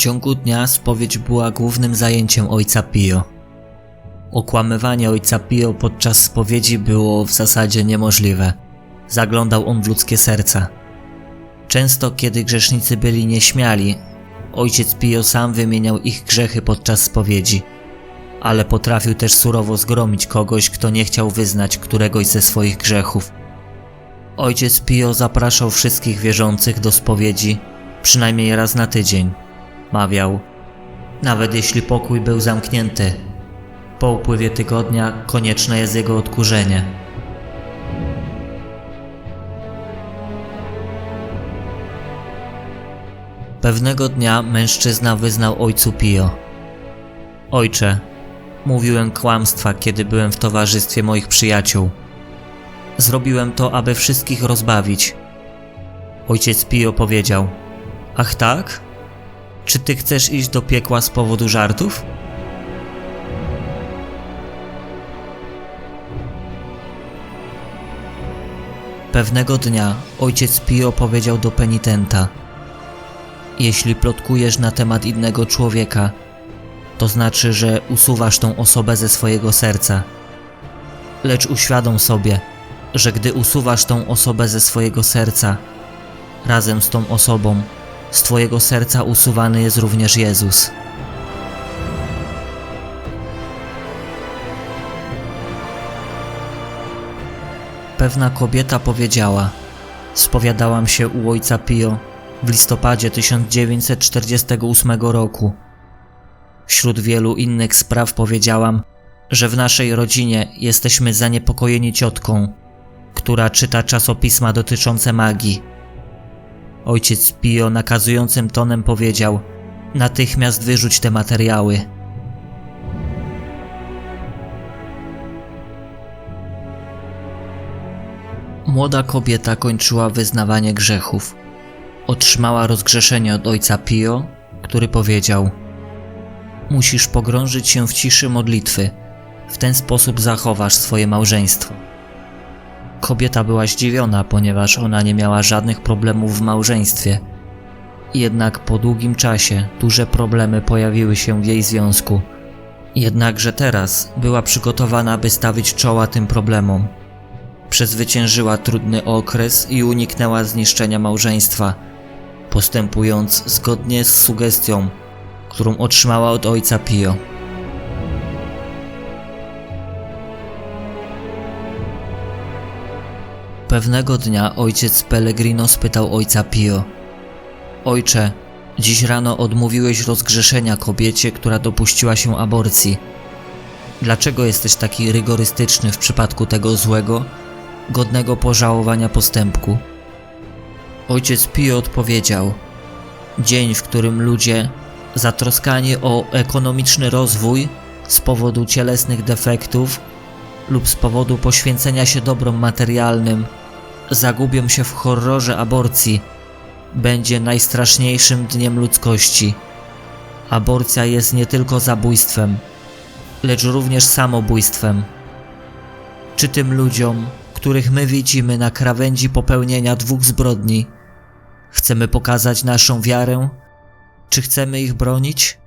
ciągu dnia spowiedź była głównym zajęciem ojca Pio. Okłamywanie ojca Pio podczas spowiedzi było w zasadzie niemożliwe. Zaglądał on w ludzkie serca. Często, kiedy grzesznicy byli nieśmiali, ojciec Pio sam wymieniał ich grzechy podczas spowiedzi, ale potrafił też surowo zgromić kogoś, kto nie chciał wyznać któregoś ze swoich grzechów. Ojciec Pio zapraszał wszystkich wierzących do spowiedzi przynajmniej raz na tydzień. Mawiał, nawet jeśli pokój był zamknięty, po upływie tygodnia konieczne jest jego odkurzenie. Pewnego dnia mężczyzna wyznał ojcu Pio. Ojcze, mówiłem kłamstwa, kiedy byłem w towarzystwie moich przyjaciół. Zrobiłem to, aby wszystkich rozbawić. Ojciec Pio powiedział: Ach tak? Czy ty chcesz iść do piekła z powodu żartów? Pewnego dnia ojciec Pio powiedział do penitenta: Jeśli plotkujesz na temat innego człowieka, to znaczy, że usuwasz tą osobę ze swojego serca. Lecz uświadom sobie, że gdy usuwasz tą osobę ze swojego serca, razem z tą osobą, z Twojego serca usuwany jest również Jezus. Pewna kobieta powiedziała: Spowiadałam się u ojca Pio w listopadzie 1948 roku. Wśród wielu innych spraw powiedziałam, że w naszej rodzinie jesteśmy zaniepokojeni ciotką, która czyta czasopisma dotyczące magii. Ojciec Pio nakazującym tonem powiedział: Natychmiast wyrzuć te materiały. Młoda kobieta kończyła wyznawanie grzechów. Otrzymała rozgrzeszenie od ojca Pio, który powiedział: Musisz pogrążyć się w ciszy modlitwy. W ten sposób zachowasz swoje małżeństwo. Kobieta była zdziwiona, ponieważ ona nie miała żadnych problemów w małżeństwie. Jednak po długim czasie duże problemy pojawiły się w jej związku. Jednakże teraz była przygotowana, by stawić czoła tym problemom. Przezwyciężyła trudny okres i uniknęła zniszczenia małżeństwa, postępując zgodnie z sugestią, którą otrzymała od ojca Pio. Pewnego dnia ojciec Pellegrino spytał ojca Pio: Ojcze, dziś rano odmówiłeś rozgrzeszenia kobiecie, która dopuściła się aborcji. Dlaczego jesteś taki rygorystyczny w przypadku tego złego, godnego pożałowania postępku? Ojciec Pio odpowiedział: Dzień, w którym ludzie, zatroskani o ekonomiczny rozwój z powodu cielesnych defektów lub z powodu poświęcenia się dobrom materialnym, zagubią się w horrorze aborcji, będzie najstraszniejszym dniem ludzkości. Aborcja jest nie tylko zabójstwem, lecz również samobójstwem. Czy tym ludziom, których my widzimy na krawędzi popełnienia dwóch zbrodni, chcemy pokazać naszą wiarę? Czy chcemy ich bronić?